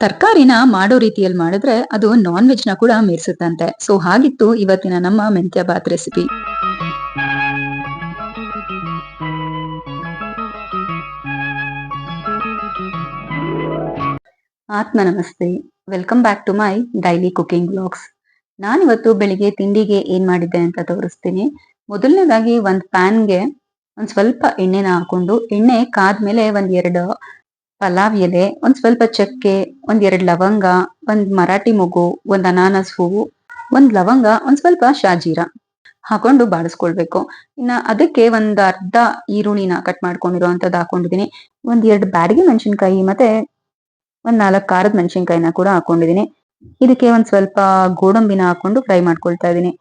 ತರಕಾರಿನ ಮಾಡೋ ರೀತಿಯಲ್ಲಿ ಮಾಡಿದ್ರೆ ಅದು ನಾನ್ ವೆಜ್ನ ಕೂಡ ಮೀರಿಸುತ್ತಂತೆ. ಸೊ ಹಾಗಿತ್ತು ಇವತ್ತಿನ ನಮ್ಮ ಮೆಂತ್ಯ ಬಾತ್ ರೆಸಿಪಿ ಆತ್ಮ ನಮಸ್ತೆ welcome back to my daily cooking blogs ನಾನಿವತ್ತು ಬೆಳಿಗ್ಗೆ ತಿಂಡಿಗೆ ಏನ್ ಮಾಡಿದ್ದೆ ಅಂತ ತೋರಿಸ್ತೀನಿ. ಮೊದಲನೇದಾಗಿ ಒಂದ್ ಪ್ಯಾನ್ಗೆ ಒಂದ್ ಸ್ವಲ್ಪ ಎಣ್ಣೆನ ಹಾಕೊಂಡು, ಎಣ್ಣೆ ಕಾದ್ಮೇಲೆ ಒಂದ್ ಎರಡು ಪಲಾವ್ ಎಲೆ ಒಂದ್ ಸ್ವಲ್ಪ ಚಕ್ಕೆ, ಒಂದ್ ಎರಡ್ ಲವಂಗ, ಒಂದ್ ಮರಾಠಿ ಮೊಗು ಒಂದ್ ಅನಾನಸ್ ಹೂವು, ಒಂದ್ ಲವಂಗ, ಒಂದ್ ಸ್ವಲ್ಪ ಶಾಜೀರ ಹಾಕೊಂಡು ಬಾಡಿಸ್ಕೊಳ್ಬೇಕು ಇನ್ನ ಅದಕ್ಕೆ ಒಂದ್ ಅರ್ಧ ಈರುಳ್ಳಿನ ಕಟ್ ಮಾಡ್ಕೊಂಡಿರುವಂತದ್ದು ಹಾಕೊಂಡಿದೀನಿ ಒಂದ್ ಎರಡ್ ಬ್ಯಾಡಿಗೆ ಮೆಣಸಿನ್ಕಾಯಿ ಮತ್ತೆ ಒಂದ್ ನಾಲ್ಕ್ ಖಾರದ ಮೆಣಸಿನ್ಕಾಯಿನ ಕೂಡ ಹಾಕೊಂಡಿದೀನಿ ಇದಕ್ಕೆ ಒಂದ್ ಸ್ವಲ್ಪ ಗೋಡಂಬಿನ ಹಾಕೊಂಡು ಫ್ರೈ ಮಾಡ್ಕೊಳ್ತಾ ಇದೀನಿ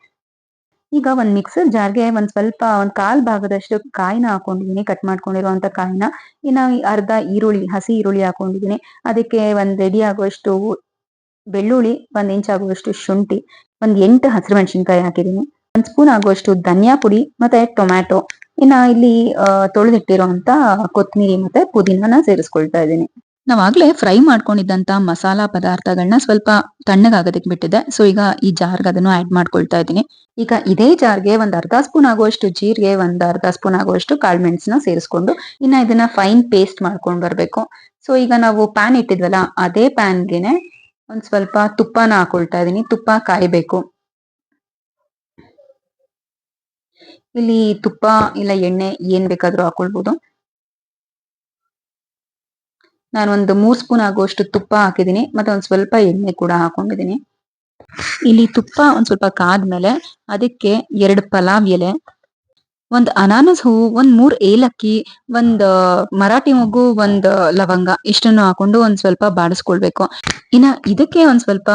ಈಗ ಒಂದ್ ಮಿಕ್ಸರ್ ಜಾರ್ಗೆ ಒಂದ್ ಸ್ವಲ್ಪ ಒಂದ್ ಕಾಲ್ ಭಾಗದಷ್ಟು ಕಾಯಿನ ಹಾಕೊಂಡಿದೀನಿ ಕಟ್ ಮಾಡ್ಕೊಂಡಿರುವಂತ ಕಾಯಿನ. ಇನ್ನ ಅರ್ಧ ಈರುಳ್ಳಿ, ಹಸಿ ಈರುಳ್ಳಿ ಹಾಕೊಂಡಿದೀನಿ ಅದಕ್ಕೆ ಒಂದ್ ರೆಡಿ ಆಗುವಷ್ಟು ಬೆಳ್ಳುಳ್ಳಿ, ಒಂದ್ ಇಂಚ್ ಆಗುವಷ್ಟು ಶುಂಠಿ, ಒಂದ್ ಎಂಟು ಹಸಿರು ಮೆಣಸಿನ್ಕಾಯಿ ಹಾಕಿದೀನಿ ಒಂದ್ ಸ್ಪೂನ್ ಆಗುವಷ್ಟು ಧನಿಯಾ ಪುಡಿ ಮತ್ತೆ ಟೊಮ್ಯಾಟೊ. ಇನ್ನ ಇಲ್ಲಿ ತೊಳೆದಿಟ್ಟಿರುವಂತ ಕೊತ್ತಂಬರಿ ಮತ್ತೆ ಪುದೀನಾನ ಸೇರಿಸ್ಕೊಳ್ತಾ ಇದ್ದೀನಿ. ನಾವಾಗ್ಲೇ ಫ್ರೈ ಮಾಡ್ಕೊಂಡಿದ್ದಂತ ಮಸಾಲಾ ಪದಾರ್ಥಗಳನ್ನ ಸ್ವಲ್ಪ ತಣ್ಣಗಾಗೋದಕ್ಕೆ ಬಿಟ್ಟಿದೆ. ಸೊ ಈಗ ಈ ಜಾರ್ಗೆ ಅದನ್ನು ಆಡ್ ಮಾಡ್ಕೊಳ್ತಾ ಇದ್ದೀನಿ. ಈಗ ಇದೇ ಜಾರ್ಗೆ ಒಂದ್ ಅರ್ಧ ಸ್ಪೂನ್ ಆಗುವಷ್ಟು ಜೀರಿಗೆ, ಒಂದ್ ಅರ್ಧ ಸ್ಪೂನ್ ಆಗುವಷ್ಟು ಕಾಳು ಮೆಣಸನ್ನ ಸೇರಿಸ್ಕೊಂಡು ಇನ್ನ ಇದನ್ನ ಫೈನ್ ಪೇಸ್ಟ್ ಮಾಡ್ಕೊಂಡು ಬರಬೇಕು. ಸೊ ಈಗ ನಾವು ಪ್ಯಾನ್ ಇಟ್ಟಿದ್ವಲ್ಲ, ಅದೇ ಪ್ಯಾನ್ಗೆನೆ ಒಂದ್ ಸ್ವಲ್ಪ ತುಪ್ಪನ ಹಾಕೊಳ್ತಾ ಇದೀನಿ ತುಪ್ಪ ಕಾಯಬೇಕು. ಇಲ್ಲಿ ತುಪ್ಪ, ಇಲ್ಲ ಎಣ್ಣೆ ಏನ್ ಬೇಕಾದ್ರೂ ಹಾಕೊಳ್ಬಹುದು ನಾನು ಒಂದು ಮೂರ್ ಸ್ಪೂನ್ ಆಗುವಷ್ಟು ತುಪ್ಪ ಹಾಕಿದ್ದೀನಿ, ಮತ್ತೆ ಒಂದ್ ಸ್ವಲ್ಪ ಎಣ್ಣೆ ಕೂಡ ಹಾಕೊಂಡಿದ್ದೀನಿ. ಇಲ್ಲಿ ತುಪ್ಪ ಒಂದ್ ಸ್ವಲ್ಪ ಕಾದ್ಮೇಲೆ ಅದಕ್ಕೆ ಎರಡು ಪಲಾವ್ ಎಲೆ, ಒಂದ್ ಅನಾನಸ್ ಹೂವು ಒಂದ್ ಮೂರ್ ಏಲಕ್ಕಿ, ಒಂದ್ ಮರಾಠಿ ಮಗು ಒಂದ್ ಲವಂಗ ಇಷ್ಟನ್ನು ಹಾಕೊಂಡು ಒಂದ್ ಸ್ವಲ್ಪ ಬಾಡಿಸ್ಕೊಳ್ಬೇಕು. ಇನ್ನ ಇದಕ್ಕೆ ಒಂದ್ ಸ್ವಲ್ಪ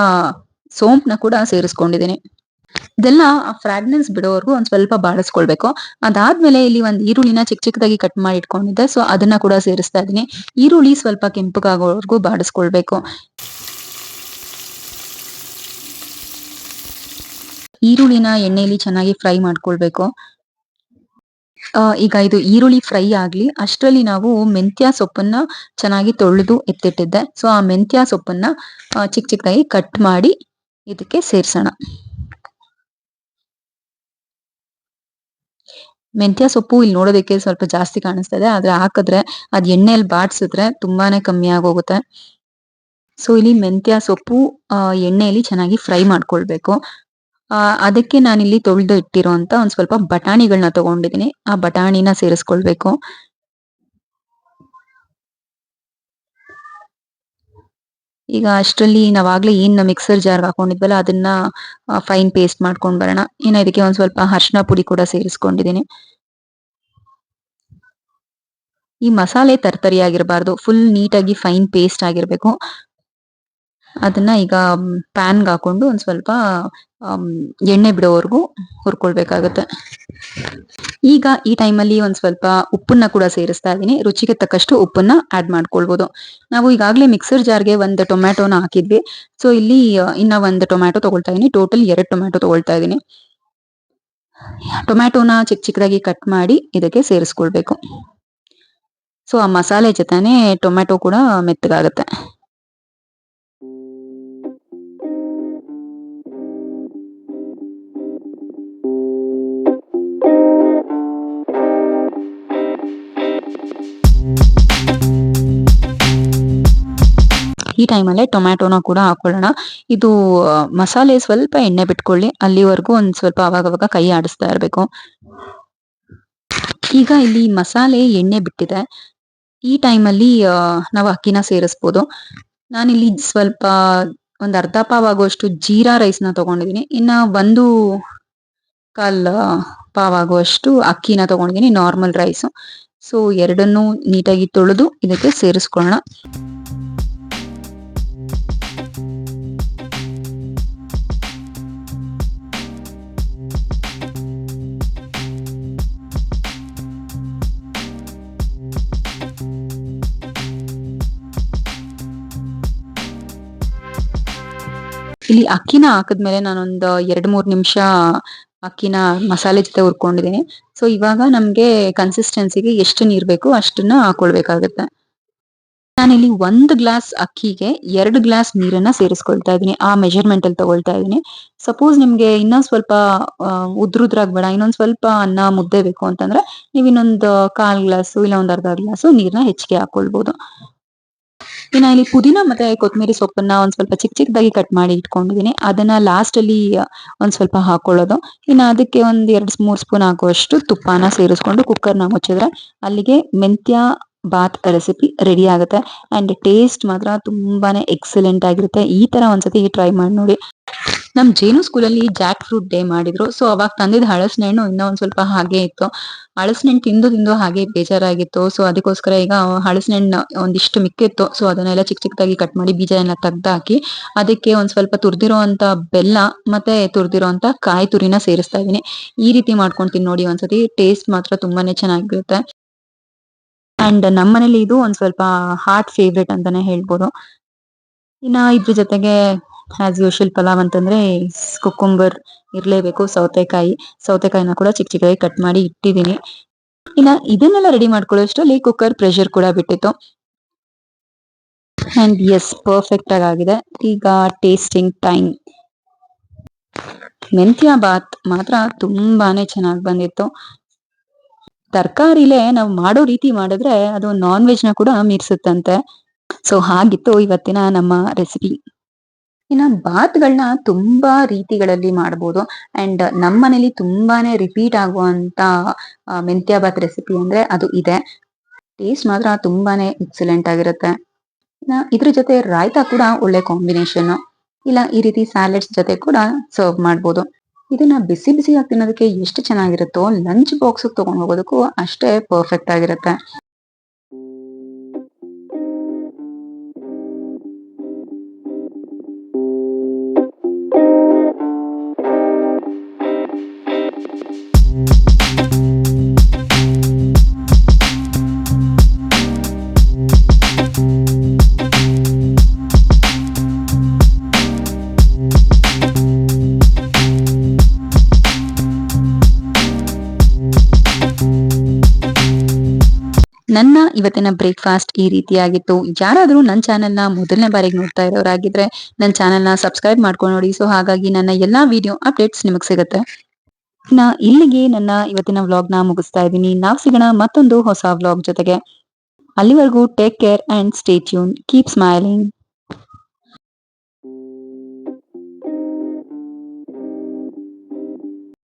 ಸೋಂಪ್ನ ಕೂಡ ಸೇರಿಸ್ಕೊಂಡಿದೀನಿ ಇದೆಲ್ಲ ಆ ಫ್ರಾಗ್ನೆನ್ಸ್ ಬಿಡೋವರೆಗೂ ಒಂದ್ ಸ್ವಲ್ಪ ಬಾಡಿಸ್ಕೊಳ್ಬೇಕು ಅದಾದ್ಮೇಲೆ ಇಲ್ಲಿ ಒಂದ್ ಈರುಳ್ಳಿನ ಚಿಕ್ಕ ಚಿಕ್ಕದಾಗಿ ಕಟ್ ಮಾಡಿ ಇಟ್ಕೊಂಡಿದ್ದೆ ಸೊ ಅದನ್ನ ಕೂಡ ಸೇರಿಸ್ತಾ ಇದೀನಿ ಈರುಳ್ಳಿ ಸ್ವಲ್ಪ ಕೆಂಪಗಾಗೋವರೆಗೂ ಬಾಡಿಸ್ಕೊಳ್ಬೇಕು ಈರುಳ್ಳಿನ ಎಣ್ಣೆಯಲ್ಲಿ ಚೆನ್ನಾಗಿ ಫ್ರೈ ಮಾಡ್ಕೊಳ್ಬೇಕು. ಈಗ ಇದು ಈರುಳ್ಳಿ ಫ್ರೈ ಆಗ್ಲಿ, ಅಷ್ಟರಲ್ಲಿ ನಾವು ಮೆಂತ್ಯ ಸೊಪ್ಪನ್ನ ಚೆನ್ನಾಗಿ ತೊಳೆದು ಎತ್ತಿಟ್ಟಿದ್ದೆ. ಸೊ ಆ ಮೆಂತ್ಯ ಸೊಪ್ಪನ್ನ ಚಿಕ್ಕ ಚಿಕ್ಕದಾಗಿ ಕಟ್ ಮಾಡಿ ಇದಕ್ಕೆ ಸೇರ್ಸೋಣ. ಮೆಂತ್ಯ ಸೊಪ್ಪು ಇಲ್ಲಿ ನೋಡೋದಕ್ಕೆ ಸ್ವಲ್ಪ ಜಾಸ್ತಿ ಕಾಣಿಸ್ತಾ ಇದೆ ಆದ್ರೆ ಹಾಕಿದ್ರೆ ಅದ್ ಎಣ್ಣೆಯಲ್ಲಿ ಬಾಡ್ಸಿದ್ರೆ ತುಂಬಾನೇ ಕಮ್ಮಿ ಆಗೋಗುತ್ತೆ. ಸೊ ಇಲ್ಲಿ ಮೆಂತ್ಯ ಸೊಪ್ಪು ಎಣ್ಣೆಯಲ್ಲಿ ಚೆನ್ನಾಗಿ ಫ್ರೈ ಮಾಡ್ಕೊಳ್ಬೇಕು. ಅದಕ್ಕೆ ನಾನಿಲ್ಲಿ ತೊಳೆದು ಇಟ್ಟಿರೋ ಅಂತ ಒಂದ್ ಸ್ವಲ್ಪ ಬಟಾಣಿಗಳನ್ನ ತಗೊಂಡಿದೀನಿ ಆ ಬಟಾಣಿನ ಸೇರಿಸ್ಕೊಳ್ಬೇಕು. ಈಗ ಅಷ್ಟರಲ್ಲಿ ನಾವಾಗ್ಲೇ ಏನ್ ಮಿಕ್ಸರ್ ಜಾರ್ ಹಾಕೊಂಡಿದ್ವಲ್ಲ, ಅದನ್ನ ಫೈನ್ ಪೇಸ್ಟ್ ಮಾಡ್ಕೊಂಡ್ ಬರೋಣ. ಇನ್ನು ಇದಕ್ಕೆ ಒಂದ್ ಸ್ವಲ್ಪ ಅರ್ಶಿನ ಪುಡಿ ಕೂಡ ಸೇರಿಸ್ಕೊಂಡಿದೀನಿ ಈ ಮಸಾಲೆ ತರ್ತರಿ ಆಗಿರಬಾರ್ದು ಫುಲ್ ನೀಟಾಗಿ ಫೈನ್ ಪೇಸ್ಟ್ ಆಗಿರ್ಬೇಕು. ಅದನ್ನ ಈಗ ಪ್ಯಾನ್ಗೆ ಹಾಕೊಂಡು ಒಂದು ಸ್ವಲ್ಪ ಎಣ್ಣೆ ಬಿಡೋವರೆಗೂ ಹುರ್ಕೊಳ್ಬೇಕಾಗತ್ತೆ. ಈಗ ಈ ಟೈಮಲ್ಲಿ ಒಂದು ಸ್ವಲ್ಪ ಉಪ್ಪನ್ನ ಕೂಡ ಸೇರಿಸ್ತಾ ಇದೀನಿ ರುಚಿಗೆ ತಕ್ಕಷ್ಟು ಉಪ್ಪನ್ನ ಆಡ್ ಮಾಡ್ಕೊಳ್ಬೋದು. ನಾವು ಈಗಾಗಲೇ ಮಿಕ್ಸರ್ ಜಾರ್ಗೆ ಒಂದು ಟೊಮ್ಯಾಟೋನ ಹಾಕಿದ್ವಿ. ಸೊ ಇಲ್ಲಿ ಇನ್ನ ಒಂದು ಟೊಮ್ಯಾಟೊ ತಗೊಳ್ತಾ ಇದೀನಿ ಟೋಟಲ್ ಎರಡು ಟೊಮ್ಯಾಟೊ ತಗೊಳ್ತಾ ಇದೀನಿ ಟೊಮ್ಯಾಟೋನ ಚಿಕ್ಕ ಚಿಕ್ಕದಾಗಿ ಕಟ್ ಮಾಡಿ ಇದಕ್ಕೆ ಸೇರಿಸ್ಕೊಳ್ಬೇಕು. ಸೊ ಆ ಮಸಾಲೆ ಜೊತೆನೆ ಟೊಮ್ಯಾಟೊ ಕೂಡ ಮೆತ್ತಗಾಗುತ್ತೆ. ಈ ಟೈಮಲ್ಲೇ ಟೊಮ್ಯಾಟೊನ ಕೂಡ ಹಾಕೊಳ್ಳೋಣ. ಇದು ಮಸಾಲೆ ಸ್ವಲ್ಪ ಎಣ್ಣೆ ಬಿಟ್ಕೊಳ್ಳಿ. ಅಲ್ಲಿವರೆಗೂ ಒಂದು ಸ್ವಲ್ಪ ಅವಾಗವಾಗ ಕೈ ಆಡಿಸ್ತಾ ಇರಬೇಕು. ಈಗ ಇಲ್ಲಿ ಮಸಾಲೆ ಎಣ್ಣೆ ಬಿಟ್ಟಿದೆ. ಈ ಟೈಮಲ್ಲಿ ನಾವು ಅಕ್ಕಿನ ಸೇರಿಸ್ಬೋದು. ನಾನಿಲ್ಲಿ ಸ್ವಲ್ಪ ಒಂದು ಅರ್ಧ ಪಾವ್ ಆಗುವಷ್ಟು ಜೀರಾ ರೈಸ್ನ ನ ಇನ್ನು ಇನ್ನ ಒಂದು ಕಾಲು ಪಾವ್ ಆಗುವಷ್ಟು ಅಕ್ಕಿನ ತಗೊಂಡಿದ್ದೀನಿ ನಾರ್ಮಲ್ ರೈಸ್ ಸೊ ಎರಡನ್ನೂ ನೀಟಾಗಿ ತೊಳೆದು ಇದಕ್ಕೆ ಸೇರಿಸ್ಕೊಳ್ಳೋಣ. ಇಲ್ಲಿ ಅಕ್ಕಿನ ಹಾಕಿದ್ಮೇಲೆ ನಾನೊಂದು ಎರಡ್ ಮೂರ್ ನಿಮಿಷ ಅಕ್ಕಿನ ಮಸಾಲೆ ಜೊತೆ ಹುರ್ಕೊಂಡಿದ್ದೀನಿ. ಸೊ ಇವಾಗ ನಮ್ಗೆ ಕನ್ಸಿಸ್ಟೆನ್ಸಿಗೆ ಎಷ್ಟು ನೀರ್ ಬೇಕು ಅಷ್ಟನ್ನ ಹಾಕೊಳ್ಬೇಕಾಗತ್ತೆ. ನಾನಿಲ್ಲಿ ಒಂದು ಗ್ಲಾಸ್ ಅಕ್ಕಿಗೆ ಎರಡು ಗ್ಲಾಸ್ ನೀರನ್ನ ಸೇರಿಸ್ಕೊಳ್ತಾ ಇದ್ದೀನಿ. ಆ ಮೆಜರ್ಮೆಂಟ್ ಅಲ್ಲಿ ತಗೊಳ್ತಾ ಇದ್ದೀನಿ. ಸಪೋಸ್ ನಿಮ್ಗೆ ಇನ್ನೊಂದ್ ಸ್ವಲ್ಪ ಉದ್ರುದ್ರಾಗ್ ಬೇಡ ಇನ್ನೊಂದ್ ಸ್ವಲ್ಪ ಅನ್ನ, ಮುದ್ದೆ ಬೇಕು ಅಂತಂದ್ರೆ ನೀವ್ ಇನ್ನೊಂದು ಕಾಲ್ ಗ್ಲಾಸು ಇಲ್ಲ ಒಂದ್ ಅರ್ಧ ಗ್ಲಾಸು ನೀರ್ನ ಹೆಚ್ಚಿಗೆ ಹಾಕೊಳ್ಬಹುದು ಇನ್ನ ಇಲ್ಲಿ ಪುದೀನ ಮತ್ತೆ ಕೊತ್ತಂಬರಿ ಸೊಪ್ಪನ್ನ ಒಂದ್ ಸ್ವಲ್ಪ ಚಿಕ್ಕ ಚಿಕ್ಕದಾಗಿ ಕಟ್ ಮಾಡಿ ಇಟ್ಕೊಂಡಿದೀನಿ. ಅದನ್ನ ಲಾಸ್ಟ್ ಅಲ್ಲಿ ಒಂದ್ ಸ್ವಲ್ಪ ಹಾಕೊಳ್ಳೋದು. ಇನ್ನ ಅದಕ್ಕೆ ಒಂದ್ ಎರಡ್ ಮೂರ್ ಸ್ಪೂನ್ ಹಾಕುವಷ್ಟು ತುಪ್ಪನ ಸೇರಿಸ್ಕೊಂಡು ಕುಕ್ಕರ್ನ ಮುಚ್ಚಿದ್ರೆ ಅಲ್ಲಿಗೆ ಮೆಂತ್ಯ ಬಾತ್ ರೆಸಿಪಿ ರೆಡಿ ಆಗುತ್ತೆ. ಅಂಡ್ ಟೇಸ್ಟ್ ಮಾತ್ರ ತುಂಬಾನೇ ಎಕ್ಸಲೆಂಟ್ ಆಗಿರುತ್ತೆ. ಈ ತರ ಒಂದ್ಸತಿ ಟ್ರೈ ಮಾಡಿ ನೋಡಿ. ನಮ್ ಜೇನು ಸ್ಕೂಲಲ್ಲಿ ಜಾಕ್ ಫ್ರೂಟ್ ಡೇ ಮಾಡಿದ್ರು. ಸೊ, ಅವಾಗ ತಂದಿದ್ದ ಹಳಸಿನ ಹಣ್ಣು ಇನ್ನೂ ಒಂದ್ ಸ್ವಲ್ಪ ಹಾಗೆ ಇತ್ತು. ಹಳಸಿನ ಹಣ್ಣು ತಿಂದು ತಿಂದು ಹಾಗೆ ಬೇಜಾರಾಗಿತ್ತು. ಸೊ, ಅದಕ್ಕೋಸ್ಕರ ಈಗ ಹಳಸಿನ ಹಣ್ಣು ಒಂದಿಷ್ಟು ಮಿಕ್ಕಿತ್ತು. ಸೊ, ಅದನ್ನೆಲ್ಲ ಚಿಕ್ಕ ಚಿಕ್ಕದಾಗಿ ಕಟ್ ಮಾಡಿ ಬೀಜ ಎಲ್ಲ ತೆಗ್ದಾಕಿ ಅದಕ್ಕೆ ಒಂದ್ ಸ್ವಲ್ಪ ತುರ್ದಿರೋಂತ ಬೆಲ್ಲ ಮತ್ತೆ ತುರ್ದಿರೋಂತ ಕಾಯಿ ತುರಿನ ಸೇರಿಸ್ತಾ ಇದೀನಿ ಈ ರೀತಿ ಮಾಡ್ಕೊಂತೀನಿ ನೋಡಿ ಒಂದ್ಸತಿ. ಟೇಸ್ಟ್ ಮಾತ್ರ ತುಂಬಾನೇ ಚೆನ್ನಾಗಿರುತ್ತೆ. ಅಂಡ್ ನಮ್ಮನೇಲಿ ಇದು ಒಂದ್ ಸ್ವಲ್ಪ ಹಾರ್ಟ್ ಫೇವ್ರೇಟ್ ಅಂತಾನೆ ಹೇಳ್ಬೋದು. ಇನ್ನ ಇದ್ರ ಜೊತೆಗೆ ಆಸ್ ಯೂಶಲ್ ಪಲಾವ್ ಅಂತಂದ್ರೆ ಕುಕ್ಕುಂಬರ್ ಇರ್ಲೇಬೇಕು, ಸೌತೆಕಾಯಿ. ಸೌತೆಕಾಯಿನ ಕೂಡ ಚಿಕ್ಕ ಚಿಕ್ಕದಾಗಿ ಕಟ್ ಮಾಡಿ ಇಟ್ಟಿದ್ದೀನಿ. ಇನ್ನ ಇದನ್ನೆಲ್ಲ ರೆಡಿ ಮಾಡ್ಕೊಳ್ಳೋಷ್ಟರಲ್ಲಿ ಕುಕ್ಕರ್ ಪ್ರೆಷರ್ ಕೂಡ ಬಿಟ್ಟಿತ್ತು. ಅಂಡ್ ಎಸ್ ಪರ್ಫೆಕ್ಟ್ ಆಗಿ ಆಗಿದೆ. ಈಗ ಟೇಸ್ಟಿಂಗ್ ಟೈಮ್ ಮೆಂತ್ಯ ಬಾತ್ ಮಾತ್ರ ತುಂಬಾನೇ ಚೆನ್ನಾಗಿ ಬಂದಿತ್ತು. ತರಕಾರಿಲೇ ನಾವು ಮಾಡೋ ರೀತಿ ಮಾಡಿದ್ರೆ ಅದು ನಾನ್ ವೆಜ್ನ ಕೂಡ ಮೀರ್ಸುತ್ತಂತೆ. ಸೊ ಹಾಗಿತ್ತು ಇವತ್ತಿನ ನಮ್ಮ ರೆಸಿಪಿ ಇನ್ನ ಬಾತ್ಗಳನ್ನ ತುಂಬಾ ರೀತಿಗಳಲ್ಲಿ ಮಾಡ್ಬೋದು. ಅಂಡ್ ನಮ್ಮ ಮನೇಲಿ ತುಂಬಾನೇ ರಿಪೀಟ್ ಆಗುವಂತ ಮೆಂತ್ಯ ಬಾತ್ ರೆಸಿಪಿ ಅಂದ್ರೆ ಅದು ಇದೆ. ಟೇಸ್ಟ್ ಮಾತ್ರ ತುಂಬಾನೇ ಎಕ್ಸಲೆಂಟ್ ಆಗಿರುತ್ತೆ. ಇದ್ರ ಜೊತೆ ರಾಯ್ತಾ ಕೂಡ ಒಳ್ಳೆ ಕಾಂಬಿನೇಷನ್. ಇಲ್ಲ, ಈ ರೀತಿ ಸ್ಯಾಲೆಡ್ಸ್ ಜೊತೆ ಕೂಡ ಸರ್ವ್ ಮಾಡ್ಬೋದು. ಇದನ್ನ ಬಿಸಿ ಬಿಸಿಯಾಗಿ ತಿನ್ನೋದಕ್ಕೆ ಎಷ್ಟು ಚೆನ್ನಾಗಿರುತ್ತೋ, ಲಂಚ್ ಬಾಕ್ಸ್ ತಗೊಂಡು ಹೋಗೋದಕ್ಕೂ ಅಷ್ಟೇ ಪರ್ಫೆಕ್ಟ್ ಆಗಿರುತ್ತೆ. ನನ್ನ ಇವತ್ತಿನ ಬ್ರೇಕ್ಫಾಸ್ಟ್ ಈ ರೀತಿಯಾಗಿತ್ತು. ಯಾರಾದರೂ ನನ್ನ ಚಾನೆಲ್ನ ಮೊದಲನೇ ಬಾರಿಗೆ ನೋಡ್ತಾ ಇರೋರಾಗಿದ್ರೆ ನನ್ನ ಚಾನೆಲ್ನ ಸಬ್ಸ್ಕ್ರೈಬ್ ಮಾಡ್ಕೊಂಡು ನೋಡಿ. ಸೊ ಹಾಗಾಗಿ ನನ್ನ ಎಲ್ಲಾ ವಿಡಿಯೋ ಅಪ್ಡೇಟ್ಸ್ ನಿಮಗೆ ಸಿಗುತ್ತೆ. ನಾ ಇಲ್ಲಿಗೆ ನನ್ನ ಇವತ್ತಿನ ವ್ಲಾಗ್ನ ಮುಗಿಸ್ತಾ ಇದ್ದೀನಿ. ನಾವು ಸಿಗೋಣ ಮತ್ತೊಂದು ಹೊಸ ವ್ಲಾಗ್ ಜೊತೆಗೆ. ಅಲ್ಲಿವರೆಗೂ take care and stay tune keep smiling